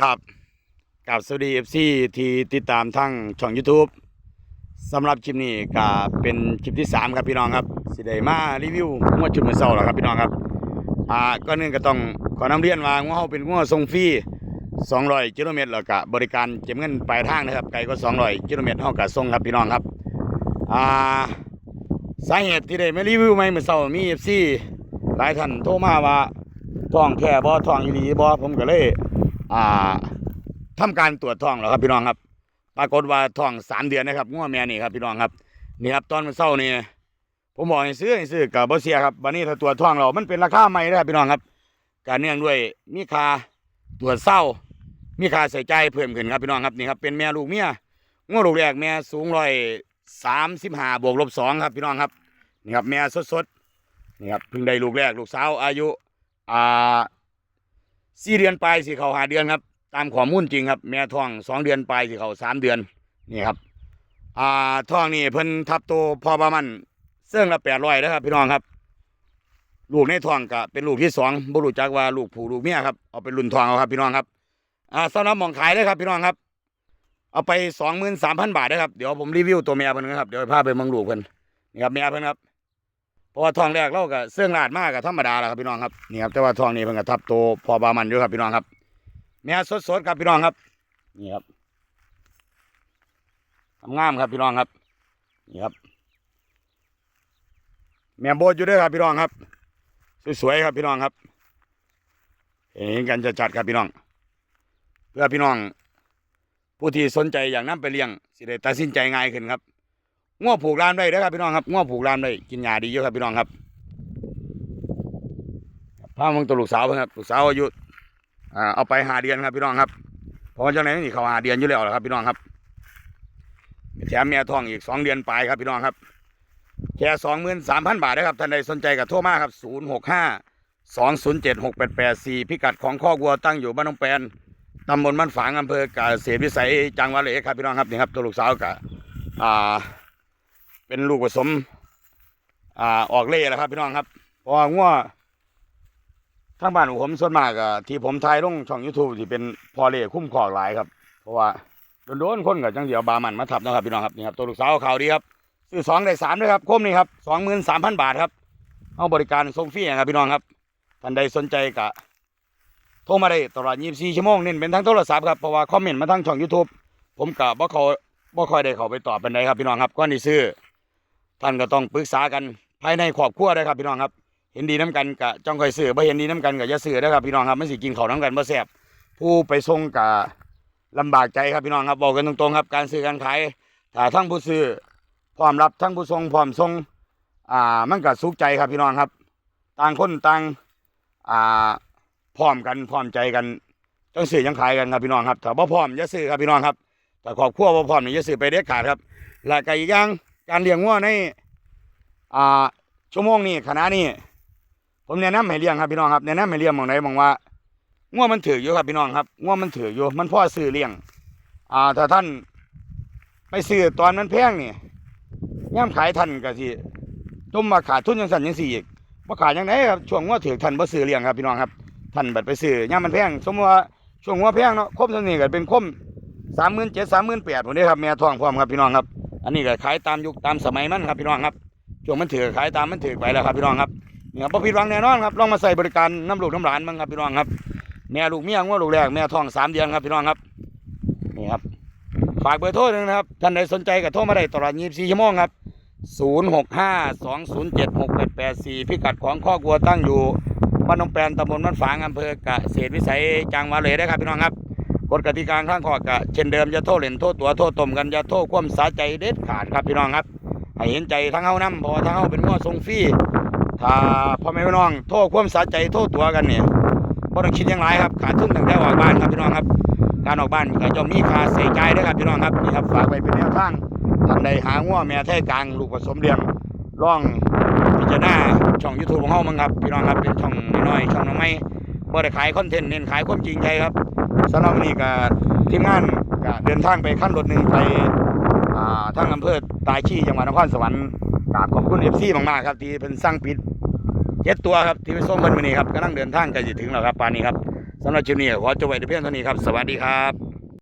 ครับกับสวัสดีเอฟซีที่ติดตามทั้งช่อง YouTube สำหรับคลิปนี้ก็เป็นคลิปที่ 3 ครับพี่น้องครับสิได้มารีวิวงวดชุดมือเศร้าแล้วครับพี่น้องครับอ่าก็นึงก็ต้องขอนำเรียนว่างวดเฮาเป็นงวดส่งฟรี200กิโลเมตรแล้วก็บริการเก็บเงินปลายทางนะครับไกลก็200กิโลเมตรเฮาก็ส่งครับพี่น้องครับอ่าสาเหตุที่ได้มารีวิวใหม่มือเช้ามี FC หลายท่านโทรมาว่าท้องแท้บ่ท้องอีหลีบ่ผมก็เลย อ่าทำการตรวจท้องแล้วครับพี่น้องครับ ปรากฏว่าท้องสามเดือนนะครับงัวแม่นี่ครับพี่น้องครับนี่ครับตอนมันเศร้านี่ผมบอกให้ซื้อให้ซื้อกับบ่เสียครับวันนี้ถ้าตรวจท้องเรา มันเป็นราคาใหม่นะครับพี่น้องครับ การเนื่องด้วยมีค่าตรวจเศร้า มีค่าใส่ใจเพิ่มขึ้นครับพี่น้องครับนี่ครับเป็นแม่ลูกเมียงัวลูกแรกแม่สูงร้อยสามสิบห้าบวกลบสองครับพี่น้องครับนี่ครับแม่สดๆนี่ครับเพิ่งได้ลูกแรกลูกสาวอายุอ่า สี่เดือนปลายสิเขาหาเดือนครับ ตามข้อมูลจริงครับ แม่ท้องสองเดือนปลายสิเขาสามเดือนนี่ครับ อ่าท้องนี่เพิ่นทับโตพอประมาณเสื่องละแปดร้อยนะครับพี่น้องครับ ลูกในท้องก็เป็นลูกที่สองบ่รู้จักว่าลูกผู้ลูกเมียครับเอาเป็นรุ่นทองเอาครับพี่น้องครับ อ่าสำหรับหมองขายเลยครับพี่น้องครับ เอาไปสองหมื่นสามพันบาทนะครับเดี๋ยวผมรีวิวตัวแม่เพิ่นนะครับเดี๋ยวพาไปมืองลูกเพิ่นนี่ครับแม่เพิ่นครับ เพราะว่าทองแรกเราก็เสื่องลาดมากกับธรรมดาแหละครับพี่น้องครับนี่ครับแต่ว่าทองนี้เพิ่นก็ทับโตพอบามันอยู่ครับพี่น้องครับแม่สดๆครับพี่น้องครับนี่ครับงามครับพี่น้องครับนี่ครับ แม่โบดอยู่ด้วยครับพี่น้องครับสวยๆครับพี่น้องครับเห็นกันจะจัดครับพี่น้อง เพื่อพี่น้องผู้ที่สนใจอย่างนั้นไปเลี้ยงสิได้ตัดสินใจง่ายขึ้นครับ ง้อผูกรามได้เด้อครับพี่น้องครับง้อผูกรามได้กินหญ้าดีเยอะครับพี่น้องครับพามึงตัวลูกสาวเพิ่นครับลูกสาวอายุอ่าเอาไปหาเดือนครับพี่น้องครับเพราะว่าจังไหนนี่เขาหาเดือนอยู่แล้วล่ะครับพี่น้องครับแถมแม่ท้องอีกสองเดือนไปครับพี่น้องครับแค่สองหมื่นสามพันบาทนะครับท่านใดสนใจกับโทรมาครับศูนย์หกห้าสองศูนย์เจ็ดหกแปดแปดสี่พิกัดของข้อกวัวตั้งอยู่บ้านน้องแปนตำบลบ้านฝางอำเภอกาเกษตรวิสัยจังหวัดเลยครับพี่น้องครับนี่ครับตัวลูกสาวกับอ่า เป็นลูกผสม อ่าออกเล่แล้วครับ พี่น้องครับเพราะว่างัวทางบ้านของผมส่วนมากอะที่ผมถ่ายลงช่อง YouTube ที่เป็นพอเล่คุ้มคองหลายครับ เพราะว่าโดนๆคนกับจังเดียวบามันมาทับนะครับพี่น้องครับนี่ครับตัวลูกสาวขาวดีครับซื้อสองได้สามด้วยครับคมนี่ครับสองหมื่นสามพันบาทครับเอาบริการส่งฟรีครับพี่น้องครับท่านใดสนใจกะโทรมาได้ตลอด 24 ชั่วโมงเน้นเป็นทั้งโทรศัพท์ครับเพราะว่าคอมเมนต์มาทั้งช่อง YouTube ผมกะบ่เขาบ่คอยได้เข้าไปตอบเป็นไดครับพี่น้องครับก่อนที่ซื้อ ท่านก็ต้องปรึกษากันภายในครอบครัวได้ครับพี่น้องครับ เห็นดีน้กันกะจ้องคอยซื้อบ่เห็นดีน้กันก็อย่าซื้อได้ครับพี่น้องครับไมันสิกินเขาน้ำกันบ่แซ่บผู้ไปส่งกะลำบากใจครับพี่น้องครับบอกกันตรงๆครับ การซื้อการขายถ้าทั้งผู้ซื้อพร้อมรับทั้งผู้ส่งพร้อมส่งอ่ามันก็สุขใจครับพี่น้องครับ ต่างคนต่างอ่าพร้อมกันพร้อมใจกันจังซื้อจังขายกันครับพี่น้องครับถ้าบ่พร้อมอย่าซื้อครับพี่น้องครับแต่ครอบครัวบ่พร้อมนี่จะซื้อไปเด็ดขาดครับและก็อีกอย่าง การเลี้ยงวัวในอ่าชั่วโมงนี้ขณะนี้ผมแนะนำให้เลี้ยงครับพี่น้องครับแนะนำให้เลี้ยงมองไหนมองว่างัวมันถืออยู่ครับพี่น้องครับงัวมันถืออยู่มันพ่อซื้อเลี้ยง อ่าถ้าท่านไปซื้อตอนมันแพงนี่ย่ำขายท่านก็สิจมมาขาดทุนยังสั่นยังสี่อีกมาขายยังไงครับช่วงงัวถือท่านบ่ซื้อเลี้ยงครับพี่น้องครับท่านบัดไปซื้อย่ำมันแพงสมมติว่าช่วงงัวแพงเนาะคมสนี่ก็เป็นคมสามหมื่นเจ็ดสามหมื่นแปดผมได้ครับแม่ทองพร้อมครับพี่น้องครับ อันนี้ก็ขายตามยุคตามสมัยมันครับพี่น้องครับช่วงมันถือขายตามมันถือไปแล้วครับพี่น้องครับเนี่ยพอผิดหวังแน่นอนครับลองมาใส่บริการน้ำลูกน้ำหลานบ้างครับพี่น้องครับแม่ลูกเมียงว่าลูกแรกแม่ท้องสามเดือนครับพี่น้องครับนี่ครับฝากเบอร์โทรหนึงนะครับท่านใดสนใจก็โทรมาได้ตลอด 24 ชั่วโมงครับ 0652076884 พิกัดของข้อกวัวตั้งอยู่บ้านนองแปนตำบลบ้านฝางอำเภอกเกษตรวิสัยจังหวัดเลยได้ครับพี่น้องครับ กฎกติกาข้างข้อกะเช่นเดิมจะโทษเล่นโทษตัวโทษตมกันจะโทษความสาใจเด็ดขาดครับพี่น้องครับให้เห็นใจทั้งเฮานํเพราะว่าทั้งเฮาเป็นง้อทรงฟรีถ้าพ่อแม่พี่น้องโทษความสาใจโทษตัวกันเนี่ยบ่ต้องคิดอย่างไรครับขาดทุนตั้งแต่ออกบ้านครับพี่น้องครับ การออกบ้านก็ย่อมมีค่าเสียใจด้วยครับพี่น้องครับนี่ครับฝากไว้เป็นแนวทางท่านใดหาง้อแม่แท้กลางลูกผสมเลี้ยงร่องพิจารณาช่องยูทูบของเฮามั้งครับพี่น้องครับเป็นช่องน้อยช่องน้องไม้ บ่ได้ขายคอนเทนต์เน้นขายความจริงใจครับสำหรับวันนี้ก็ทีมงานก็เดินทางไปขั้นรถหนึ่งไปอ่าทางอำเภอตายชี้จังหวัดนครสวรรค์กราบขอบคุณเอฟซีมากๆครับ ที่เป็นสร้างปิดเจ็ดตัวครับที่ไปส่งเพิ่นวันนี้ครับกำลังเดินทางใกล้จะถึงแล้วครับปานนี้ครับสำหรับคลิปนี้ขอจบไว้ที่เพียงเท่านี้ครับ สวัสดีครับ